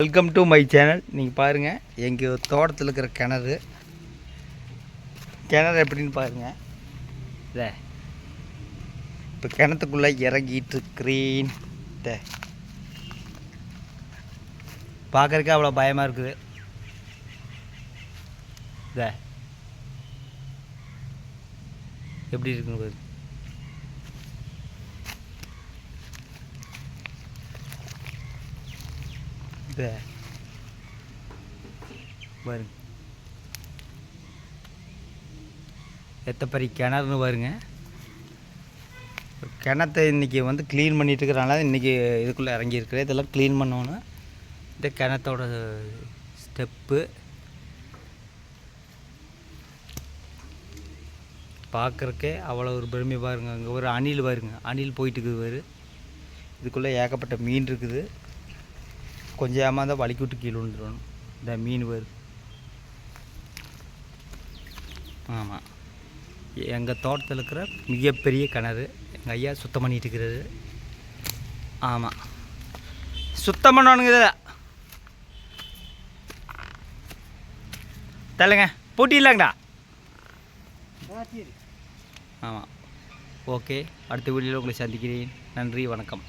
Welcome to my channel நீங்கள் பாருங்கள் எங்கள் தோட்டத்தில் இருக்கிற கிணறு. கிணறு எப்படின்னு பாருங்கள் இல்லை இப்போ கிணத்துக்குள்ளே இறங்கிட்டு இருக்கிறேன் இத பார்க்கறதுக்கு அவ்வளோ பயமாக இருக்குது. இல்லை எப்படி இருக்குன்னு பாரு இத பாருங்க எத்தப்பறி கிணறுன்னு பாருங்க. கிணத்தை இன்றைக்கி வந்து க்ளீன் பண்ணிகிட்டு இருக்கிறனால இன்றைக்கி இதுக்குள்ளே இறங்கியிருக்கிறேன் இதெல்லாம் க்ளீன் பண்ணோன்னு இந்த கிணத்தோட ஸ்டெப்பு. பார்க்குறக்கே அவ்வளோ ஒரு பெருமை பாருங்க. அங்கே ஒரு அணில் பாருங்க. அணில் போயிட்டு இருக்குது பாரு. இதுக்குள்ளே ஏகப்பட்ட மீன் இருக்குது. கொஞ்சம் ஏமாந்தால் வலிக்கு விட்டு கீழே விழுந்துடணும் இந்த மீன் வரும் ஆமாம் எங்கள் தோட்டத்தில் இருக்கிற மிகப்பெரிய கிணறு எங்கள் ஐயா சுத்தம் பண்ணிட்டு இருக்கிறது ஆமாம் சுத்தம் பண்ணணுங்க இதில். தள்ளுங்க. போட்டி இல்லைங்கடா. ஆமாம் ஓகே. அடுத்த வீடியோவில் உங்களை சந்திக்கிறேன். நன்றி வணக்கம்.